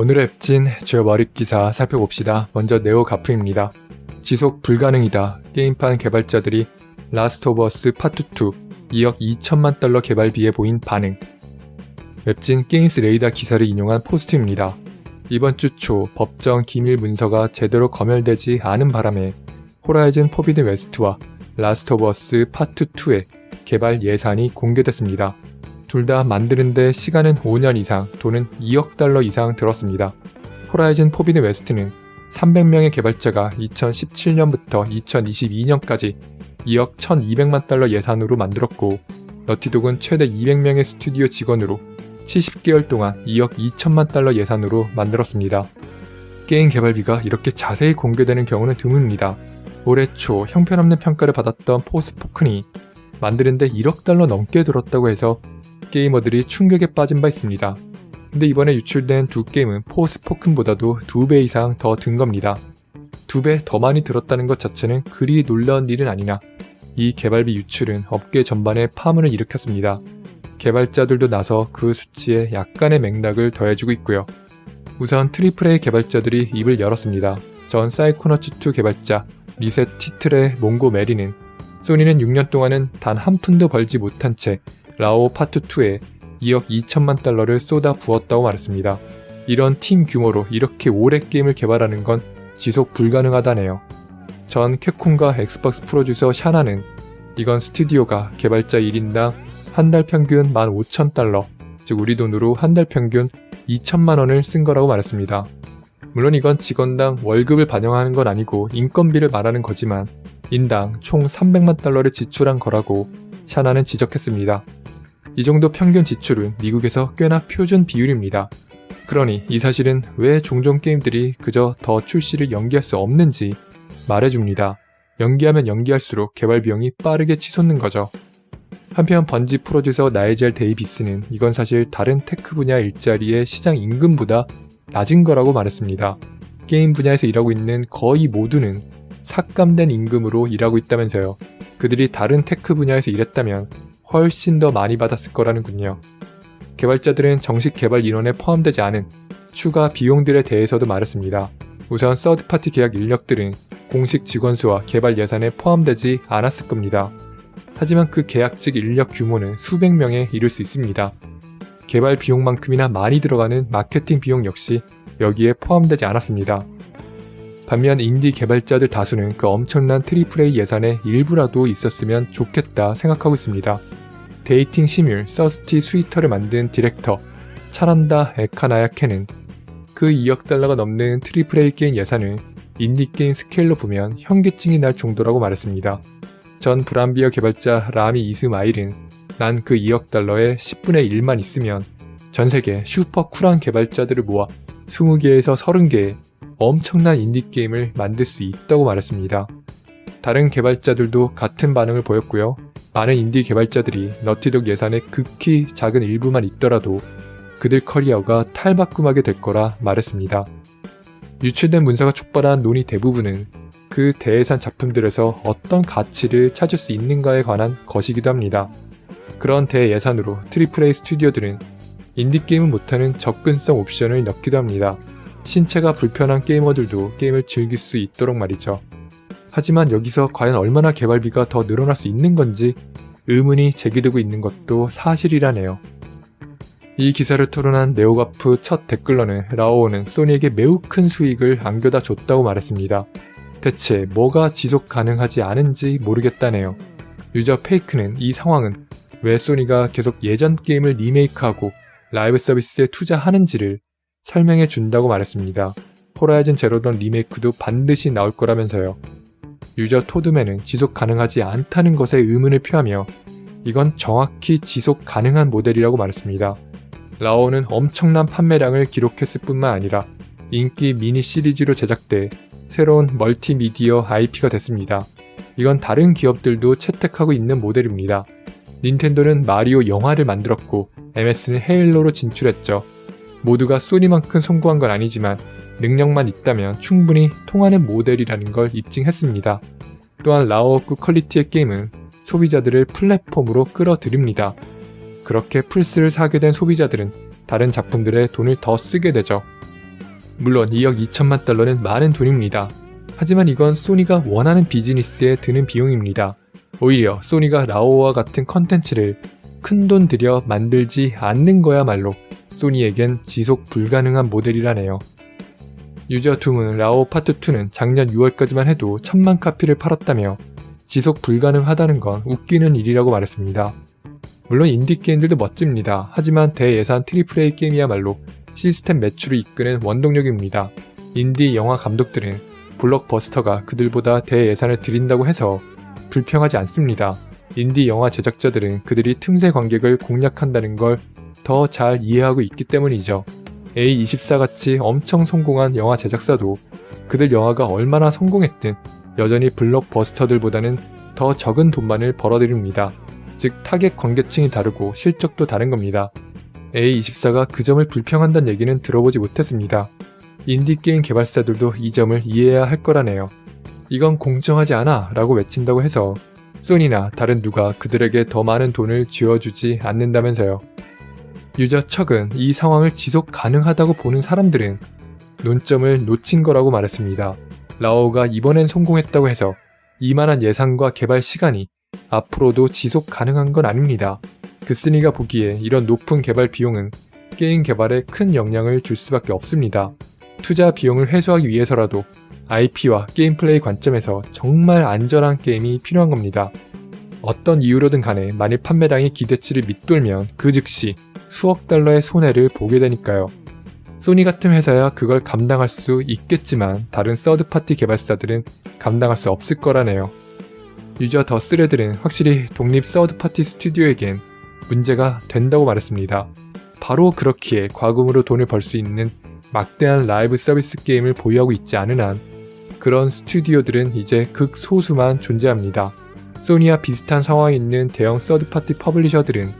오늘의 앱진 주요 머릿 기사 살펴봅시다. 먼저 네오 가프입니다. 지속 불가능이다. 게임판 개발자들이 라스트 오브 어스 파트 2 2억 2천만 달러 개발비에 보인 반응. 웹진 게임스 레이더 기사를 인용한 포스트입니다. 이번 주 초 법정 기밀 문서가 제대로 검열되지 않은 바람에 호라이즌 포비드 웨스트와 라스트 오브 어스 파트 2의 개발 예산이 공개됐습니다. 둘 다 만드는데 시간은 5년 이상, 돈은 2억 달러 이상 들었습니다. 호라이즌 포비드 웨스트는 300명의 개발자가 2017년부터 2022년까지 2억 1200만 달러 예산으로 만들었고, 너티독은 최대 200명의 스튜디오 직원으로 70개월 동안 2억 2천만 달러 예산으로 만들었습니다. 게임 개발비가 이렇게 자세히 공개되는 경우는 드뭅니다. 올해 초 형편없는 평가를 받았던 포스포큰이 만드는데 1억 달러 넘게 들었다고 해서 게이머들이 충격에 빠진 바 있습니다. 근데 이번에 유출된 두 게임은 포스포큰보다도 두 배 이상 더 든 겁니다. 두 배 더 많이 들었다는 것 자체는 그리 놀라운 일은 아니나 이 개발비 유출은 업계 전반에 파문을 일으켰습니다. 개발자들도 나서 그 수치에 약간의 맥락을 더해주고 있고요. 우선 트리플 A 개발자들이 입을 열었습니다. 전 사이코너츠2 개발자 리셋 티틀의 몽고 메리는 소니는 6년 동안은 단 한 푼도 벌지 못한 채 라오 파트 2에 2억 2천만 달러를 쏟아 부었다고 말했습니다. 이런 팀 규모로 이렇게 오래 게임을 개발하는 건 지속 불가능하다네요. 전 캡콤과 엑스박스 프로듀서 샤나는 이건 스튜디오가 개발자 1인당 한 달 평균 15,000달러, 즉 우리 돈으로 한 달 평균 2천만 원을 쓴 거라고 말했습니다. 물론 이건 직원당 월급을 반영하는 건 아니고 인건비를 말하는 거지만 인당 총 300만 달러를 지출한 거라고 샤나는 지적했습니다. 이 정도 평균 지출은 미국에서 꽤나 표준 비율입니다. 그러니 이 사실은 왜 종종 게임들이 그저 더 출시를 연기할 수 없는지 말해줍니다. 연기하면 연기할수록 개발 비용이 빠르게 치솟는 거죠. 한편 번지 프로듀서 나이젤 데이비스는 이건 사실 다른 테크 분야 일자리의 시장 임금보다 낮은 거라고 말했습니다. 게임 분야에서 일하고 있는 거의 모두는 삭감된 임금으로 일하고 있다면서요. 그들이 다른 테크 분야에서 일했다면 훨씬 더 많이 받았을 거라는군요. 개발자들은 정식 개발 인원에 포함되지 않은 추가 비용들에 대해서도 말했습니다. 우선 서드파티 계약 인력들은 공식 직원 수와 개발 예산에 포함되지 않았을 겁니다. 하지만 그 계약직 인력 규모는 수백 명에 이를 수 있습니다. 개발 비용만큼이나 많이 들어가는 마케팅 비용 역시 여기에 포함되지 않았습니다. 반면 인디 개발자들 다수는 그 엄청난 트리플 A 예산의 일부라도 있었으면 좋겠다 생각하고 있습니다. 데이팅 시뮬 서스티 스위터를 만든 디렉터 차란다 에카나야케는 그 2억 달러가 넘는 트리플 A 게임 예산을 인디 게임 스케일로 보면 현기증이 날 정도라고 말했습니다. 전 브람비어 개발자 라미 이스마일은 난 그 2억 달러의 10분의 1만 있으면 전 세계 슈퍼 쿨한 개발자들을 모아 20개에서 30개의 엄청난 인디게임을 만들 수 있다고 말했습니다. 다른 개발자들도 같은 반응을 보였고요. 많은 인디 개발자들이 너티독 예산의 극히 작은 일부만 있더라도 그들 커리어가 탈바꿈하게 될 거라 말했습니다. 유출된 문서가 촉발한 논의 대부분은 그 대예산 작품들에서 어떤 가치를 찾을 수 있는가에 관한 것이기도 합니다. 그런 대예산으로 트리플 A 스튜디오들은 인디게임을 못하는 접근성 옵션을 넣기도 합니다. 신체가 불편한 게이머들도 게임을 즐길 수 있도록 말이죠. 하지만 여기서 과연 얼마나 개발비가 더 늘어날 수 있는 건지 의문이 제기되고 있는 것도 사실이라네요. 이 기사를 토론한 네오가프 첫 댓글러는 라오오는 소니에게 매우 큰 수익을 안겨다 줬다고 말했습니다. 대체 뭐가 지속 가능하지 않은지 모르겠다네요. 유저 페이크는 이 상황은 왜 소니가 계속 예전 게임을 리메이크하고 라이브 서비스에 투자하는지를 설명해 준다고 말했습니다. 호라이즌 제로던 리메이크도 반드시 나올 거라면서요. 유저 토드맨은 지속 가능하지 않다는 것에 의문을 표하며 이건 정확히 지속 가능한 모델이라고 말했습니다. 라오는 엄청난 판매량을 기록했을 뿐만 아니라 인기 미니 시리즈로 제작돼 새로운 멀티미디어 IP가 됐습니다. 이건 다른 기업들도 채택하고 있는 모델입니다. 닌텐도는 마리오 영화를 만들었고 MS는 헤일로로 진출했죠. 모두가 소니만큼 성공한 건 아니지만 능력만 있다면 충분히 통하는 모델이라는 걸 입증했습니다. 또한 라오크 퀄리티의 게임은 소비자들을 플랫폼으로 끌어들입니다. 그렇게 플스를 사게 된 소비자들은 다른 작품들에 돈을 더 쓰게 되죠. 물론 2억 2천만 달러는 많은 돈입니다. 하지만 이건 소니가 원하는 비즈니스에 드는 비용입니다. 오히려 소니가 라오와 같은 컨텐츠를 큰 돈 들여 만들지 않는 거야말로 소니에겐 지속 불가능한 모델이라네요. 유저 둠은 라오 파트 2는 작년 6월까지만 해도 천만 카피를 팔았다며 지속 불가능하다는 건 웃기는 일이라고 말했습니다. 물론 인디게임들도 멋집니다. 하지만 대예산 트리플 A 게임이야말로 시스템 매출을 이끄는 원동력입니다. 인디 영화 감독들은 블록버스터가 그들보다 대예산을 들인다고 해서 불평하지 않습니다. 인디 영화 제작자들은 그들이 틈새 관객을 공략한다는 걸 더 잘 이해하고 있기 때문이죠. A24 같이 엄청 성공한 영화 제작사도 그들 영화가 얼마나 성공했든 여전히 블록버스터들보다는 더 적은 돈만을 벌어들입니다. 즉 타겟 관계층이 다르고 실적도 다른 겁니다. A24가 그 점을 불평한다는 얘기는 들어보지 못했습니다. 인디게임 개발사들도 이 점을 이해해야 할 거라네요. 이건 공정하지 않아 라고 외친다고 해서 소니나 다른 누가 그들에게 더 많은 돈을 쥐어주지 않는다면서요. 유저 척은 이 상황을 지속 가능하다고 보는 사람들은 논점을 놓친 거라고 말했습니다. 라오가 이번엔 성공했다고 해서 이만한 예산과 개발 시간이 앞으로도 지속 가능한 건 아닙니다. 그스니가 보기에 이런 높은 개발 비용은 게임 개발에 큰 영향을 줄 수밖에 없습니다. 투자 비용을 회수하기 위해서라도 IP와 게임 플레이 관점에서 정말 안전한 게임이 필요한 겁니다. 어떤 이유로든 간에 만일 판매량이 기대치를 밑돌면 그 즉시 수억 달러의 손해를 보게 되니까요. 소니 같은 회사야 그걸 감당할 수 있겠지만 다른 서드파티 개발사들은 감당할 수 없을 거라네요. 유저 더 스레들은 확실히 독립 서드파티 스튜디오에겐 문제가 된다고 말했습니다. 바로 그렇기에 과금으로 돈을 벌 수 있는 막대한 라이브 서비스 게임을 보유하고 있지 않은 한 그런 스튜디오들은 이제 극소수만 존재합니다. 소니와 비슷한 상황에 있는 대형 서드파티 퍼블리셔들은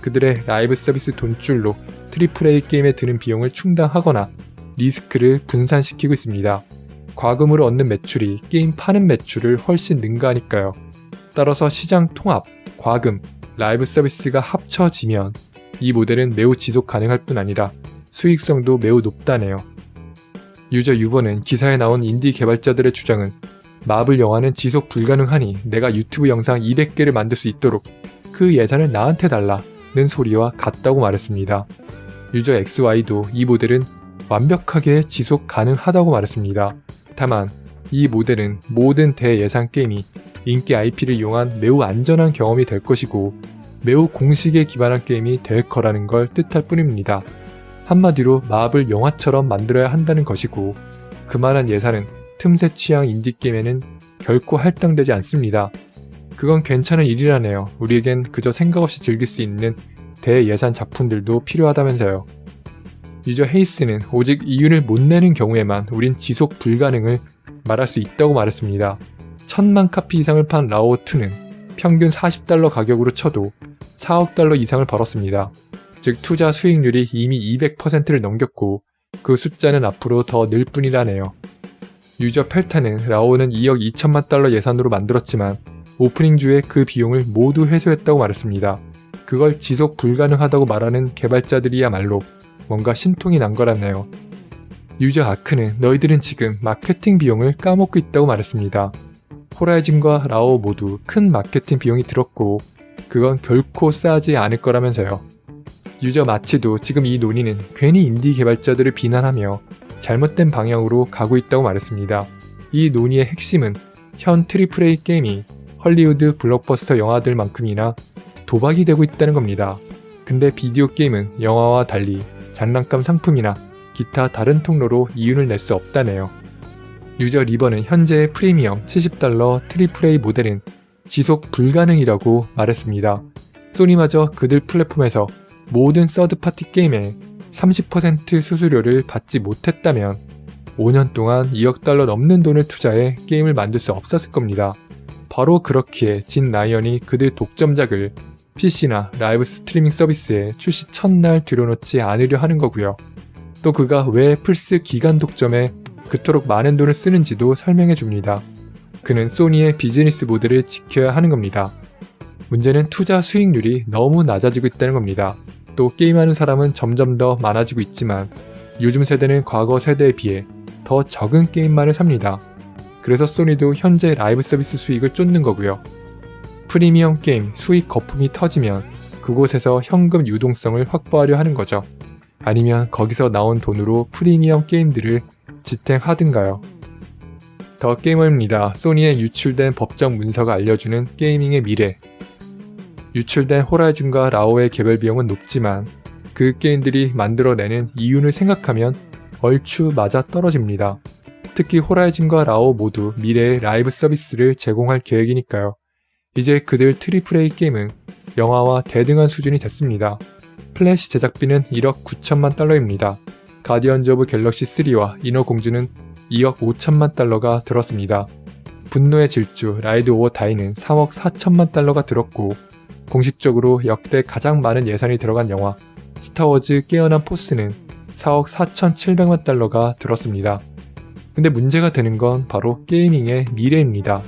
그들의 라이브 서비스 돈줄로 트리플 A 게임에 드는 비용을 충당하거나 리스크를 분산시키고 있습니다. 과금으로 얻는 매출이 게임 파는 매출을 훨씬 능가하니까요. 따라서 시장 통합, 과금, 라이브 서비스가 합쳐지면 이 모델은 매우 지속 가능할 뿐 아니라 수익성도 매우 높다네요. 유저 유버는 기사에 나온 인디 개발자들의 주장은 마블 영화는 지속 불가능하니 내가 유튜브 영상 200개를 만들 수 있도록 그 예산을 나한테 달라는 소리와 같다고 말했습니다. 유저 XY도 이 모델은 완벽하게 지속 가능하다고 말했습니다. 다만 이 모델은 모든 대예산 게임이 인기 IP를 이용한 매우 안전한 경험이 될 것이고 매우 공식에 기반한 게임이 될 거라는 걸 뜻할 뿐입니다. 한마디로 마블 영화처럼 만들어야 한다는 것이고 그만한 예산은 틈새 취향 인디게임에는 결코 할당되지 않습니다. 그건 괜찮은 일이라네요. 우리에겐 그저 생각 없이 즐길 수 있는 대예산 작품들도 필요하다면서요. 유저 헤이스는 오직 이윤을 못 내는 경우에만 우린 지속 불가능을 말할 수 있다고 말했습니다. 천만 카피 이상을 판 라오2는 평균 40달러 가격으로 쳐도 4억 달러 이상을 벌었습니다. 즉 투자 수익률이 이미 200%를 넘겼고 그 숫자는 앞으로 더 늘 뿐이라네요. 유저 펠타는 라오는 2억 2천만 달러 예산으로 만들었지만 오프닝 주에 그 비용을 모두 회수했다고 말했습니다. 그걸 지속 불가능하다고 말하는 개발자들이야말로 뭔가 심통이 난 거라네요. 유저 아크는 너희들은 지금 마케팅 비용을 까먹고 있다고 말했습니다. 호라이즌과 라오 모두 큰 마케팅 비용이 들었고 그건 결코 싸지 않을 거라면서요. 유저 마치도 지금 이 논의는 괜히 인디 개발자들을 비난하며 잘못된 방향으로 가고 있다고 말했습니다. 이 논의의 핵심은 현 트리플 A 게임이 헐리우드 블록버스터 영화들만큼이나 도박이 되고 있다는 겁니다. 근데 비디오 게임은 영화와 달리 장난감 상품이나 기타 다른 통로로 이윤을 낼 수 없다네요. 유저 리버는 현재 프리미엄 70달러 트리플 A 모델은 지속 불가능이라고 말했습니다. 소니마저 그들 플랫폼에서 모든 서드파티 게임에 30% 수수료를 받지 못했다면 5년 동안 2억 달러 넘는 돈을 투자해 게임을 만들 수 없었을 겁니다. 바로 그렇기에 진 라이언이 그들 독점작을 PC나 라이브 스트리밍 서비스에 출시 첫날 들여놓지 않으려 하는 거고요. 또 그가 왜 플스 기간 독점에 그토록 많은 돈을 쓰는지도 설명해 줍니다. 그는 소니의 비즈니스 모델을 지켜야 하는 겁니다. 문제는 투자 수익률이 너무 낮아지고 있다는 겁니다. 또 게임하는 사람은 점점 더 많아지고 있지만 요즘 세대는 과거 세대에 비해 더 적은 게임만을 삽니다. 그래서 소니도 현재 라이브 서비스 수익을 쫓는 거고요. 프리미엄 게임 수익 거품이 터지면 그곳에서 현금 유동성을 확보하려 하는 거죠. 아니면 거기서 나온 돈으로 프리미엄 게임들을 지탱하든가요. 더 게이머입니다. 소니에 유출된 법정 문서가 알려주는 게이밍의 미래. 유출된 호라이즌과 라오의 개별 비용은 높지만 그 게임들이 만들어내는 이윤을 생각하면 얼추 맞아 떨어집니다. 특히 호라이즌과 라오 모두 미래의 라이브 서비스를 제공할 계획이니까요. 이제 그들 트리플 A 게임은 영화와 대등한 수준이 됐습니다. 플래시 제작비는 1억 9천만 달러입니다. 가디언즈 오브 갤럭시 3와 인어공주는 2억 5천만 달러가 들었습니다. 분노의 질주 라이드 오버 다이는 3억 4천만 달러가 들었고 공식적으로 역대 가장 많은 예산이 들어간 영화 스타워즈 깨어난 포스는 4억 4천7백만 달러가 들었습니다. 근데 문제가 되는 건 바로 게이밍의 미래입니다.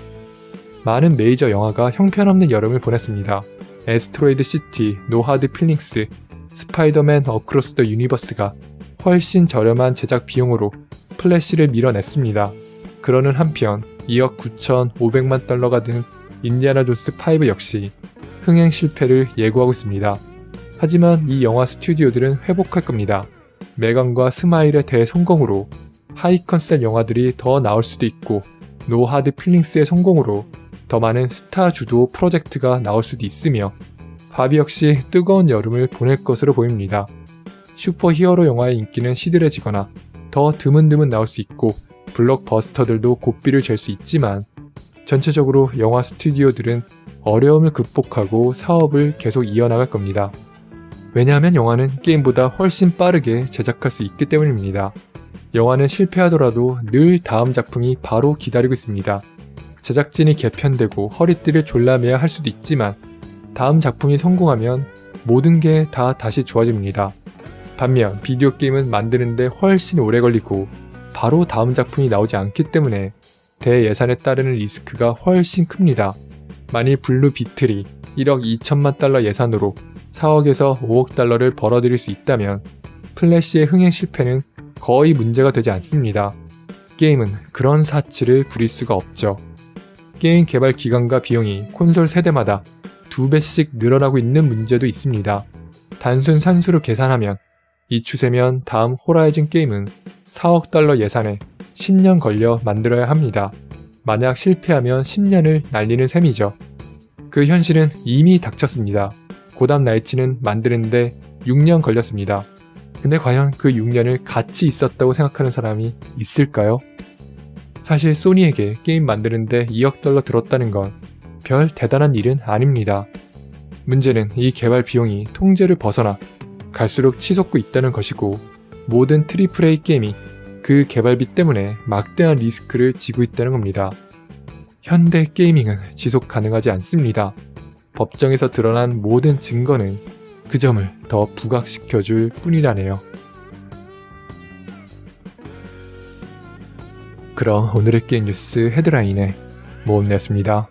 많은 메이저 영화가 형편없는 여름을 보냈습니다. 에스트로이드 시티, 노하드 필링스, 스파이더맨 어크로스 더 유니버스가 훨씬 저렴한 제작 비용으로 플래시를 밀어냈습니다. 그러는 한편 2억 9,500만 달러가 든 인디아나 존스 5 역시 흥행 실패를 예고하고 있습니다. 하지만 이 영화 스튜디오들은 회복할 겁니다. 메간과 스마일의 대성공으로 하이 컨셉 영화들이 더 나올 수도 있고 노 하드 필링스의 성공으로 더 많은 스타 주도 프로젝트가 나올 수도 있으며 바비 역시 뜨거운 여름을 보낼 것으로 보입니다. 슈퍼 히어로 영화의 인기는 시들해지거나 더 드문드문 나올 수 있고 블록버스터들도 고삐를 잴 수 있지만 전체적으로 영화 스튜디오들은 어려움을 극복하고 사업을 계속 이어나갈 겁니다. 왜냐하면 영화는 게임보다 훨씬 빠르게 제작할 수 있기 때문입니다. 영화는 실패하더라도 늘 다음 작품이 바로 기다리고 있습니다. 제작진이 개편되고 허리띠를 졸라매야 할 수도 있지만 다음 작품이 성공하면 모든 게 다 다시 좋아집니다. 반면 비디오 게임은 만드는데 훨씬 오래 걸리고 바로 다음 작품이 나오지 않기 때문에 대예산에 따르는 리스크가 훨씬 큽니다. 만일 블루 비틀이 1억 2천만 달러 예산으로 4억에서 5억 달러를 벌어들일 수 있다면 플래시의 흥행 실패는 거의 문제가 되지 않습니다. 게임은 그런 사치를 부릴 수가 없죠. 게임 개발 기간과 비용이 콘솔 세대마다 두 배씩 늘어나고 있는 문제도 있습니다. 단순 산수로 계산하면 이 추세면 다음 호라이즌 게임은 4억 달러 예산에 10년 걸려 만들어야 합니다. 만약 실패하면 10년을 날리는 셈이죠. 그 현실은 이미 닥쳤습니다. 고담 나이츠는 만드는데 6년 걸렸습니다. 근데 과연 그 6년을 같이 있었다고 생각하는 사람이 있을까요? 사실 소니에게 게임 만드는데 2억 달러 들었다는 건 별 대단한 일은 아닙니다. 문제는 이 개발 비용이 통제를 벗어나 갈수록 치솟고 있다는 것이고 모든 트리플 A 게임이 그 개발비 때문에 막대한 리스크를 지고 있다는 겁니다. 현대 게이밍은 지속 가능하지 않습니다. 법정에서 드러난 모든 증거는 그 점을 더 부각시켜 줄 뿐이라네요. 그럼 오늘의 게임 뉴스 헤드라인에 모험내었습니다.